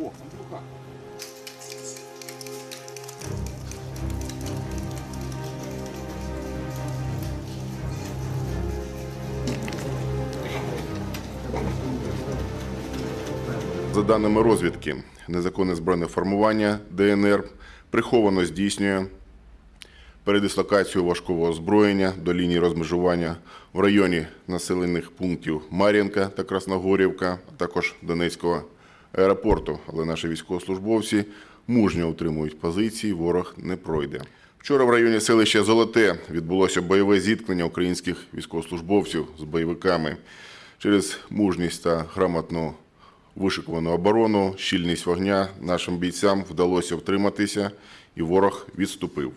О, Андрюха. За даними розвідки, незаконне збройне формування ДНР приховано здійснює передислокацію важкого озброєння до лінії розмежування в районі населених пунктів Мар'їнка та Красногорівка, а також Донецького аеропорту. Але наші військовослужбовці мужньо утримують позиції, ворог не пройде. Вчора в районі селища Золоте відбулося бойове зіткнення українських військовослужбовців з бойовиками. Через мужність та грамотну вишикувану оборону, щільність вогня нашим бійцям вдалося втриматися, і ворог відступив.